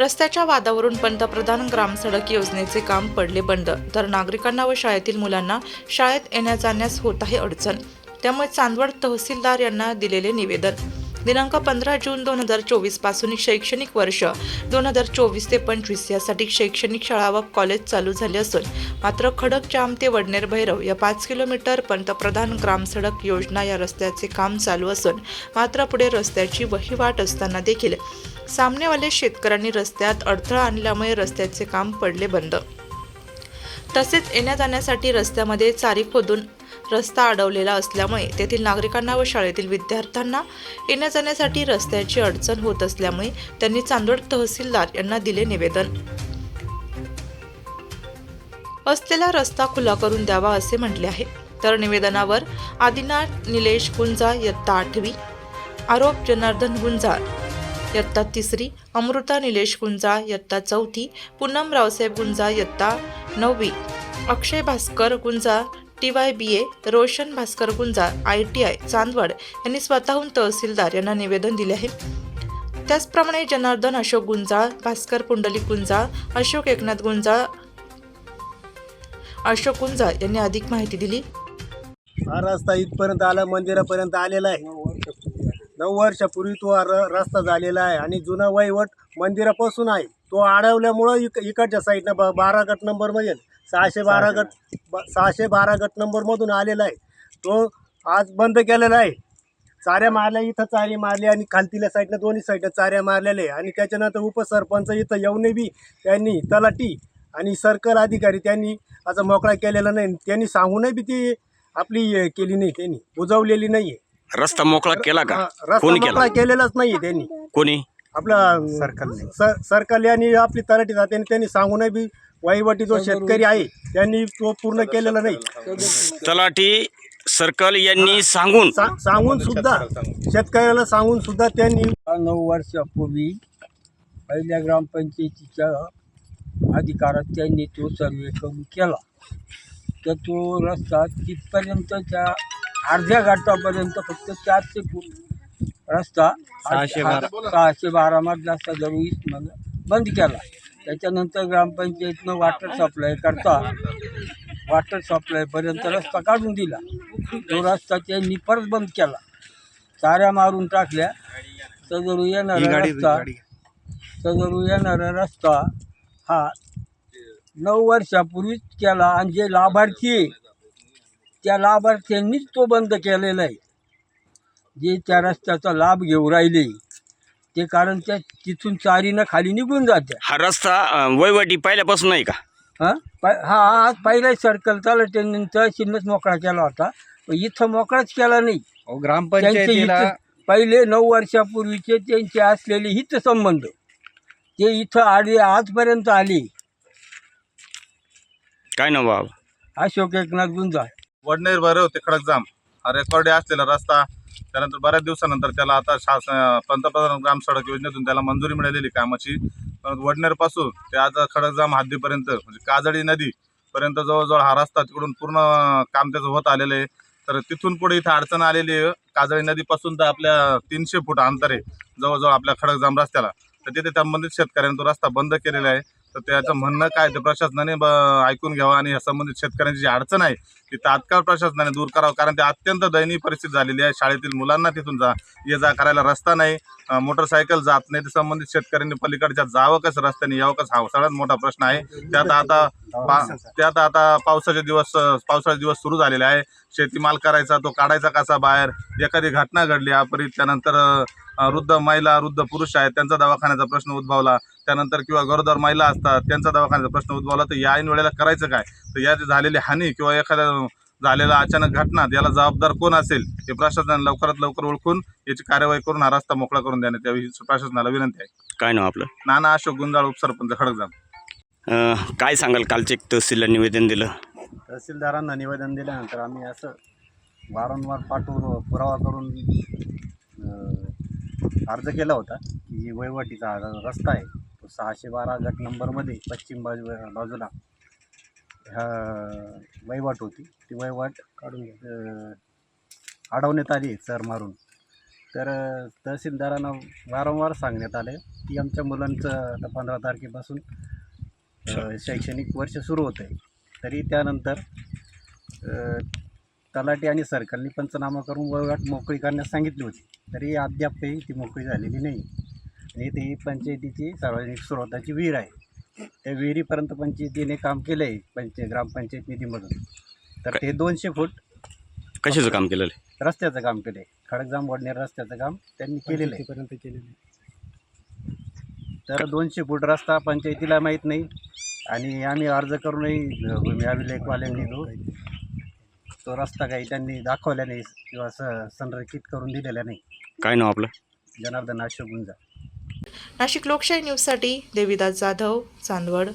रस्त्याच्या वादावरून पंतप्रधान ग्रामसडक योजनेचे काम पडले बंद. तर नागरिकांना व शाळेतील मुलांना शाळेत येण्या जाण्यास होत आहे अडचण. त्यामुळे चांदवड तहसीलदार यांना दिलेले निवेदन. दिनांक पंधरा जून दोन हजार चोवीसपासून शैक्षणिक वर्ष दोन हजार चोवीस ते पंचवीस यासाठी शैक्षणिक शाळा व कॉलेज चालू झाले असून मात्र खडक जाम ते वडनेर भैरव या पाच किलोमीटर पंतप्रधान ग्रामसडक योजना या रस्त्याचे काम चालू असून मात्र पुढे रस्त्याची वहिवाट असताना देखील सामनेवाले शेतकऱ्यांनी रस्त्यात अडथळा आणल्यामुळे रस्त्याचे काम पडले बंद. तसेच येण्या जाण्यासाठी रस्त्यामध्ये चारी खोदून रस्ता अडवलेला असल्यामुळे तेथील नागरिकांना व शाळेतील विद्यार्थ्यांना येण्या जाण्यासाठी रस्त्याची अडचण होत असल्यामुळे त्यांनी चांदोड तहसीलदार यांना दिले निवेदन. असलेला रस्ता खुला करून द्यावा असे म्हटले आहे. तर निवेदनावर आदिनाथ निलेश गुंजा यत्ता आठवी आरोप जनार्दन गुंजा इयत्ता तिसरी अमृता निलेश गुंजा इयत्ता चौथी पूनम रावसाहेब गुंजा इयत्ता नववी Akshay Bhaskar Gunja T Y B A Roshan Bhaskar Gunja I T I Chandwad यांनी स्वतःहून तहसीलदार यांना निवेदन दिले आहे. त्याचप्रमाणे जनार्दन अशोक गुंजाळ भास्कर पुंडलिक गुंजाळ अशोक एकनाथ गुंजाळ अशोक गुंजाळ यांनी अधिक माहिती दिली. हा रस्ता इथपर्यंत आला मंदिरापर्यंत आलेला आहे. नऊ वर्षापूर्वी तो रस्ता झालेला आहे आणि जुना वहिवट मंदिरापासून आहे. तो अडवल्यामुळं इक इकडच्या साईडनं ब बारा गट नंबरमध्ये सहाशे बारा गट ब सहाशे बारा गट नंबरमधून आलेला आहे. तो आज बंद केलेला आहे. चाऱ्या मारल्या इथं चारी मारली आणि खालतील्या साईडनं दोन्ही साईडनं चाऱ्या मारलेले आहे. आणि त्याच्यानंतर उपसरपंच इथं येऊन बी त्यांनी तलाठी आणि सर्कल अधिकारी त्यांनी असं मोकळा केलेला नाही. त्यांनी सांगूनही बी ती आपली हे केली नाही त्यांनी बुजवलेली नाही रस्ता मोकळा केला का? रस्ता कोणी केला? केलेलाच नाही त्यांनी. कोणी? आपला सर्कल सर्कल आणि आपली तलाठी जाते त्यांनी सांगूनही बी वहिवटी जो शेतकरी आहे त्यांनी तो पूर्ण केलेला नाही. तलाठी सर्कल यांनी सांगून? सा- सांगून सुद्धा शेतकऱ्याला सांगून सुद्धा त्यांनी नऊ वर्षापूर्वी पहिल्या ग्रामपंचायतीच्या अधिकारात त्यांनी तो सर्वे करून केला. तर तो रस्ता तिथपर्यंतच्या अर्ध्या घाटापर्यंत फक्त चारशे फूट रस्ता. सहाशे बारा. सहाशे बारा मधला रस्ता दरवीस बंद केला त्याच्यानंतर ग्रामपंचायतनं वॉटर सप्लाय करता वॉटर सप्लायपर्यंत रस्ता काढून दिला. तो रस्ता त्यांनी परत बंद केला. चाऱ्या मारून टाकल्या. सदरू येणारा रस्ता सदरू येणारा रस्ता हा नऊ वर्षापूर्वीच केला आणि जे लाभार्थी त्या लाभार्थ्यांनीच तो बंद केलेला आहे. जे त्या रस्त्याचा लाभ घेऊ राहिले ते कारण त्या तिथून चारीनं खाली निघून जात्या. हा रस्ता अं, पहिल्यापासून नाही का? हां? हा आज पहिला सर्कल चालत त्यांनी तहसीलनंच मोकळा केला होता. पण इथं मोकळाच केला नाही. त्यांचे ग्रामपंचायतीला हित पहिले नऊ वर्षापूर्वीचे त्यांचे असलेले हितसंबंध ते इथं आले आजपर्यंत आले. काय ना बाब? अशोक एकनाथ गुंजा वडनेर भैरव हो ते खडकजाम हा रेकॉर्डे असलेला रस्ता. त्यानंतर बऱ्याच दिवसानंतर त्याला आता शासन पंतप्रधान ग्राम सडक योजनेतून त्याला मंजुरी मिळालेली कामाची. परंतु वडनेरपासून ते आज खडकजाम हद्दीपर्यंत म्हणजे काजळी नदीपर्यंत जवळजवळ हा रस्ता तिकडून पूर्ण काम त्याचं होत आलेलं आहे. तर तिथून पुढे इथं अडचण आलेली आहे. काजळी नदीपासून तर आपल्या तीनशे फूट अंतर आहे जवळजवळ आपल्या खडकजाम रस्त्याला. तर तिथे संबंधित शेतकऱ्यांनी तो रस्ता बंद केलेला आहे. तर त्याचं म्हणणं काय ते प्रशासनाने ऐकून घ्यावं आणि या संबंधित शेतकऱ्यांची जी अडचण आहे ती तात्काळ प्रशासनाने दूर करावं. कारण ते अत्यंत दयनीय परिस्थिती झालेली आहे. शाळेतील मुलांना तिथून जा ये जा करायला रस्ता नाही. मोटरसायकल जात नाही. तर संबंधित शेतकऱ्यांनी पलीकडच्या जावं कसं रस्त्याने यावं कसं हा सगळ्यात मोठा प्रश्न आहे. त्यात आता पा- त्यात आता पावसाचे दिवस अं, पावसाचे दिवस सुरू झालेले आहे. शेतीमाल करायचा तो काढायचा कसा बाहेर? एखादी घटना घडली अपरीत त्यानंतर वृद्ध महिला वृद्ध पुरुष आहेत. त्यांचा दवाखान्याचा प्रश्न उद्भवला. त्यानंतर किंवा गरोदर महिला असतात त्यांचा दवाखान्याचा प्रश्न उद्भवला तर या ऐन वेळेला करायचं काय? तर या झालेली हानी किंवा एखाद्या झालेला अचानक घटना याला जबाबदार कोण असेल? हे प्रशासनाने लवकरात लवकर ओळखून याची कार्यवाही करून हा रस्ता मोकळा करून देण्यात यावी ही प्रशासनाला विनंती आहे. काय नाव आपलं? नाना अशोक गुंजाळ उपसरपंच खडकजाम अं, काय सांगाल? कालचे एक तहसीलला निवेदन दिलं. तहसीलदारांना निवेदन दिल्यानंतर आम्ही असं वारंवार पाठवून पुरावा करून अं, अर्ज केला होता की वहिवाटीचा हा रस्ता आहे. सहाशे बारा गट नंबरमध्ये पश्चिम बाजू बाजूला ह्या वहिवाट होती. ती वहिवाट काढून अडवण्यात आली सर मारून. तर तहसीलदारांना वारंवार सांगण्यात आले. की आमच्या मुलांचं आता पंधरा तारखेपासून शैक्षणिक वर्ष सुरू होतं आहे तरी त्यानंतर अ, तलाठी आणि सरकारने पंचनामा करून वळवाट मोकळी करण्यास सांगितली होती. तरी अद्यापही ती मोकळी झालेली नाही. आणि ही पंचायतीची सार्वजनिक स्रोताची विहीर आहे. त्या विहिरीपर्यंत पंचायतीने काम केलं आहे पंच ग्रामपंचायत निधीमधून. तर ते दोनशे फूट कशाचं काम केलेलं आहे? रस्त्याचं काम केलं आहे खडकजाम वडनेर रस्त्याचं काम त्यांनी केलेलं आहे. तर दोनशे फूट रस्ता पंचायतीला माहीत नाही आणि आम्ही अर्ज करूनही भूमी अभिलेखवाल्यांनी तो तो रस्ता काही त्यांनी दाखवला नाही किंवा स संरक्षित करून दिलेला नाही. काय नाव आपलं? जनार्दन अशोक गुंजा. नाशिक लोकशाही न्यूजसाठी देवीदास जाधव चांदवड.